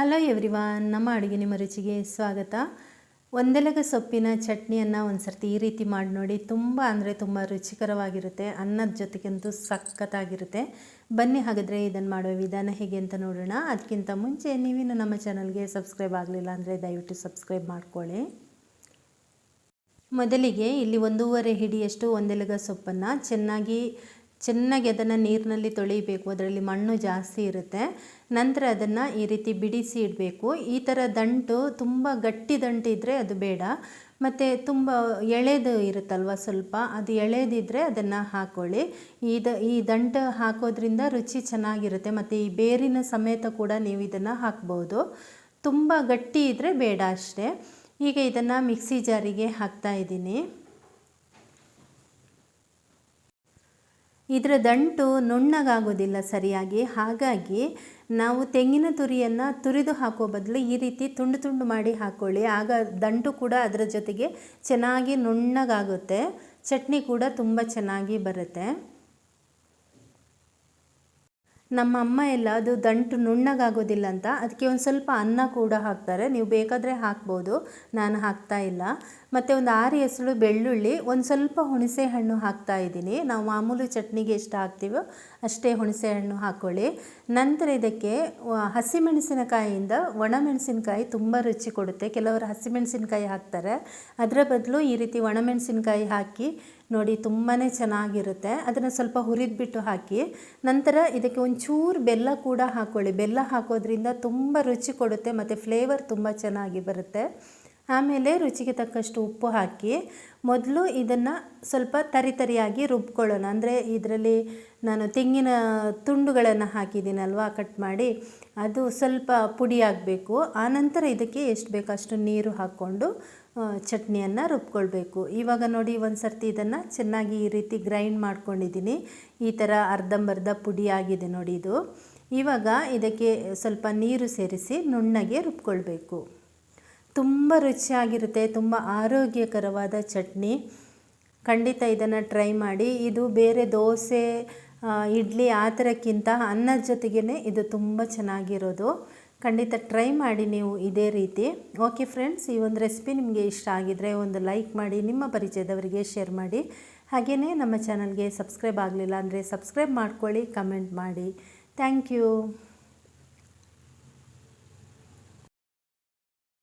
Hello everyone ನಮ್ಮ ಅಡುಗೆ ನಿಮ್ಮ ರುಚಿಗೆ ಸ್ವಾಗತ. ಒಂದೆಲಗ ಸೊಪ್ಪಿನ ಚಟ್ನಿಯನ್ನು ಒಂದು ಸರ್ತಿ ಈ ರೀತಿ ಮಾಡಿ ನೋಡಿ, ತುಂಬ ಅಂದರೆ ತುಂಬ ರುಚಿಕರವಾಗಿರುತ್ತೆ, ಅನ್ನದ ಜೊತೆಗಂತೂ ಸಖತ್ತಾಗಿರುತ್ತೆ. ಬನ್ನಿ ಹಾಗಾದರೆ ಇದನ್ನು ಮಾಡುವ ವಿಧಾನ ಹೇಗೆ ಅಂತ ನೋಡೋಣ. ಅದಕ್ಕಿಂತ ಮುಂಚೆ ನೀವಿನ್ನು ನಮ್ಮ ಚಾನಲ್ಗೆ ಸಬ್ಸ್ಕ್ರೈಬ್ ಆಗಲಿಲ್ಲ ಅಂದರೆ ದಯವಿಟ್ಟು ಸಬ್ಸ್ಕ್ರೈಬ್ ಮಾಡ್ಕೊಳ್ಳಿ. ಮೊದಲಿಗೆ ಇಲ್ಲಿ ಒಂದೂವರೆ ಹಿಡಿಯಷ್ಟು ಒಂದೆಲಗ ಸೊಪ್ಪನ್ನು ಚೆನ್ನಾಗಿ ಚೆನ್ನಾಗಿ ಅದನ್ನು ನೀರಿನಲ್ಲಿ ತೊಳಿಬೇಕು, ಅದರಲ್ಲಿ ಮಣ್ಣು ಜಾಸ್ತಿ ಇರುತ್ತೆ. ನಂತರ ಅದನ್ನು ಈ ರೀತಿ ಬಿಡಿಸಿ ಇಡಬೇಕು. ಈ ಥರ ದಂಟು ತುಂಬ ಗಟ್ಟಿ ದಂಟು ಇದ್ದರೆ ಅದು ಬೇಡ. ಮತ್ತು ತುಂಬ ಎಳೆದು ಇರುತ್ತಲ್ವ ಸ್ವಲ್ಪ, ಅದು ಎಳೆದಿದ್ದರೆ ಅದನ್ನು ಹಾಕ್ಕೊಳ್ಳಿ ಇದು ಈ ದಂಟು ಹಾಕೋದ್ರಿಂದ ರುಚಿ ಚೆನ್ನಾಗಿರುತ್ತೆ. ಮತ್ತು ಈ ಬೇರಿನ ಸಮೇತ ಕೂಡ ನೀವು ಇದನ್ನು ಹಾಕ್ಬೋದು. ತುಂಬ ಗಟ್ಟಿ ಇದ್ದರೆ ಬೇಡ ಅಷ್ಟೇ. ಈಗ ಇದನ್ನು ಮಿಕ್ಸಿ ಜಾರಿಗೆ ಹಾಕ್ತಾ ಇದ್ದೀನಿ. ಇದರ ದಂಟು ನುಣ್ಣಗಾಗೋದಿಲ್ಲ ಸರಿಯಾಗಿ. ಹಾಗಾಗಿ ನಾವು ತೆಂಗಿನ ತುರಿಯನ್ನು ತುರಿದು ಹಾಕೋ ಬದಲು ಈ ರೀತಿ ತುಂಡು ತುಂಡು ಮಾಡಿ ಹಾಕ್ಕೊಳ್ಳಿ ಆಗ ದಂಟು ಕೂಡ ಅದರ ಜೊತೆಗೆ ಚೆನ್ನಾಗಿ ನುಣ್ಣಗಾಗುತ್ತೆ. ಚಟ್ನಿ ಕೂಡ ತುಂಬ ಚೆನ್ನಾಗಿ ಬರುತ್ತೆ. ನಮ್ಮ ಅಮ್ಮ ಎಲ್ಲ ಅದು ದಂಟು ನುಣ್ಣಗಾಗೋದಿಲ್ಲ ಅಂತ. ಅದಕ್ಕೆ ಒಂದು ಸ್ವಲ್ಪ ಅನ್ನ ಕೂಡ ಹಾಕ್ತಾರೆ. ನೀವು ಬೇಕಾದರೆ ಹಾಕ್ಬೋದು. ನಾನು ಹಾಕ್ತಾ ಇಲ್ಲ. ಮತ್ತು ಒಂದು ಆರು ಹೆಸಳು ಬೆಳ್ಳುಳ್ಳಿ, ಒಂದು ಸ್ವಲ್ಪ ಹುಣಸೆ ಹಣ್ಣು ಹಾಕ್ತಾ ಇದ್ದೀನಿ. ನಾವು ಮಾಮೂಲಿ ಚಟ್ನಿಗೆ ಎಷ್ಟು ಹಾಕ್ತೀವೋ ಅಷ್ಟೇ ಹುಣಸೆ ಹಣ್ಣು ಹಾಕ್ಕೊಳ್ಳಿ ನಂತರ ಇದಕ್ಕೆ ಹಸಿಮೆಣಸಿನಕಾಯಿಯಿಂದ ಒಣಮೆಣಸಿನಕಾಯಿ ತುಂಬ ರುಚಿ ಕೊಡುತ್ತೆ. ಕೆಲವರು ಹಸಿಮೆಣಸಿನಕಾಯಿ ಹಾಕ್ತಾರೆ. ಅದರ ಬದಲು ಈ ರೀತಿ ಒಣಮೆಣಸಿನಕಾಯಿ ಹಾಕಿ ನೋಡಿ ತುಂಬಾ ಚೆನ್ನಾಗಿರುತ್ತೆ. ಅದನ್ನು ಸ್ವಲ್ಪ ಹುರಿದ್ಬಿಟ್ಟು ಹಾಕಿ, ನಂತರ ಇದಕ್ಕೆ ಒಂಚೂರು ಬೆಲ್ಲ ಕೂಡ ಹಾಕ್ಕೊಳ್ಳಿ ಬೆಲ್ಲ ಹಾಕೋದ್ರಿಂದ ತುಂಬ ರುಚಿ ಕೊಡುತ್ತೆ ಮತ್ತು ಫ್ಲೇವರ್ ತುಂಬ ಚೆನ್ನಾಗಿ ಬರುತ್ತೆ. ಆಮೇಲೆ ರುಚಿಗೆ ತಕ್ಕಷ್ಟು ಉಪ್ಪು ಹಾಕಿ ಮೊದಲು ಇದನ್ನು ಸ್ವಲ್ಪ ತರಿ ತರಿಯಾಗಿ ರುಬ್ಕೊಳ್ಳೋಣ. ಅಂದರೆ ಇದರಲ್ಲಿ ನಾನು ತೆಂಗಿನ ತುಂಡುಗಳನ್ನು ಹಾಕಿದ್ದೀನಲ್ವ, ಕಟ್ ಮಾಡಿ, ಅದು ಸ್ವಲ್ಪ ಪುಡಿಯಾಗಬೇಕು ಆನಂತರ ಇದಕ್ಕೆ ಎಷ್ಟು ಬೇಕೋ ಅಷ್ಟು ನೀರು ಹಾಕ್ಕೊಂಡು ಚಟ್ನಿಯನ್ನು ರುಬ್ಕೊಳ್ಬೇಕು. ಇವಾಗ ನೋಡಿ ಒಂದು ಸರ್ತಿ ಇದನ್ನು ಚೆನ್ನಾಗಿ ಈ ರೀತಿ ಗ್ರೈಂಡ್ ಮಾಡ್ಕೊಂಡಿದ್ದೀನಿ. ಈ ಥರ ಅರ್ಧಂಬರ್ಧ ಪುಡಿ ಆಗಿದೆ ನೋಡಿ ಇದು. ಇವಾಗ ಇದಕ್ಕೆ ಸ್ವಲ್ಪ ನೀರು ಸೇರಿಸಿ ನುಣ್ಣಗೆ ರುಬ್ಕೊಳ್ಬೇಕು. ತುಂಬ ರುಚಿಯಾಗಿರುತ್ತೆ, ತುಂಬ ಆರೋಗ್ಯಕರವಾದ ಚಟ್ನಿ. ಖಂಡಿತ ಇದನ್ನು ಟ್ರೈ ಮಾಡಿ. ಇದು ಬೇರೆ ದೋಸೆ ಇಡ್ಲಿ ಆ ಥರಕ್ಕಿಂತ ಅನ್ನದ ಜೊತೆಗೇ ಇದು ತುಂಬ ಚೆನ್ನಾಗಿರೋದು. ಖಂಡಿತ ಟ್ರೈ ಮಾಡಿ ನೀವು ಇದೇ ರೀತಿ. ಓಕೆ ಫ್ರೆಂಡ್ಸ್, ಈ ಒಂದು ರೆಸಿಪಿ ನಿಮಗೆ ಇಷ್ಟ ಆಗಿದರೆ ಒಂದು ಲೈಕ್ ಮಾಡಿ, ನಿಮ್ಮ ಪರಿಚಯದವರಿಗೆ ಶೇರ್ ಮಾಡಿ. ಹಾಗೆಯೇ ನಮ್ಮ ಚಾನಲ್ಗೆ ಸಬ್ಸ್ಕ್ರೈಬ್ ಆಗಲಿಲ್ಲ ಅಂದರೆ ಸಬ್ಸ್ಕ್ರೈಬ್ ಮಾಡ್ಕೊಳ್ಳಿ, ಕಮೆಂಟ್ ಮಾಡಿ. Thank you.